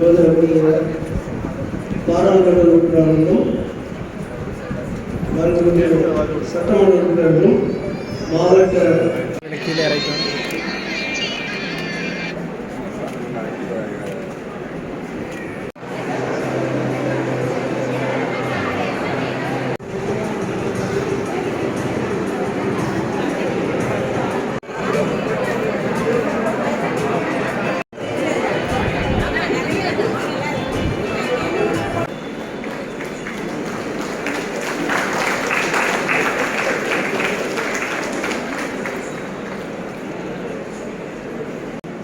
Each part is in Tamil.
வந்து நம்முடைய பாராளுமன்ற உறுப்பினர்களும் மருந்து சட்டமன்ற உறுப்பினர்களும் மாவட்ட கீழே இறைக்கணும்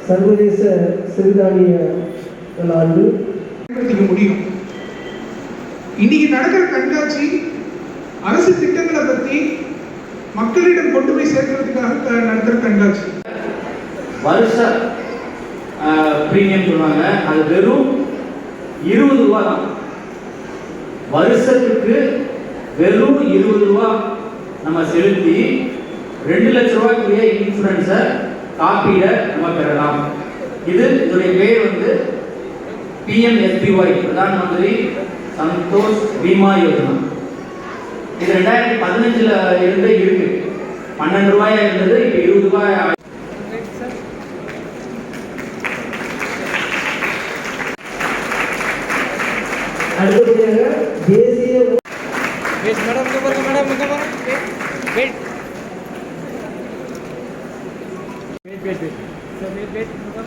சர்வதேச சிறுதானிய ஆண்டு பயன்படுத்திக்க முடியும். இன்னைக்கு நடக்கிற கண்காட்சி அரசு திட்டங்களை பத்தி மக்களிடம் கொண்டு போய் சேர்க்கறதுக்காக நடக்கிற கண்காட்சி. வருஷ ப்ரீமியம் சொல்லுவாங்க. அது வெறும் இருபது ரூபா தான். வருஷத்துக்கு வெறும் இருபது ரூபா நம்ம செலுத்தி ரெண்டு லட்ச ரூபாய்க்குரிய இன்சூரன்ஸை காப்பீடை நம்ம பெறலாம். இது இதோடைய பேர் வந்து பிஎம்எஸ்பிஒய் பிரதான் மந்திரி சந்தோஷ் பீமா யோஜனா இது ரெண்டாயிரத்தி பதினஞ்சுல இருந்து இருக்கு. பன்னெண்டு ரூபாயா இருந்தது இப்போ இருபது ரூபாய் அடுத்தபடியாக தேசிய madam madam madam So we'll get more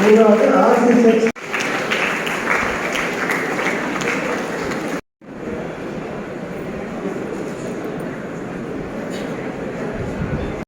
மூணாவது ஆர்சி செக்ஸ்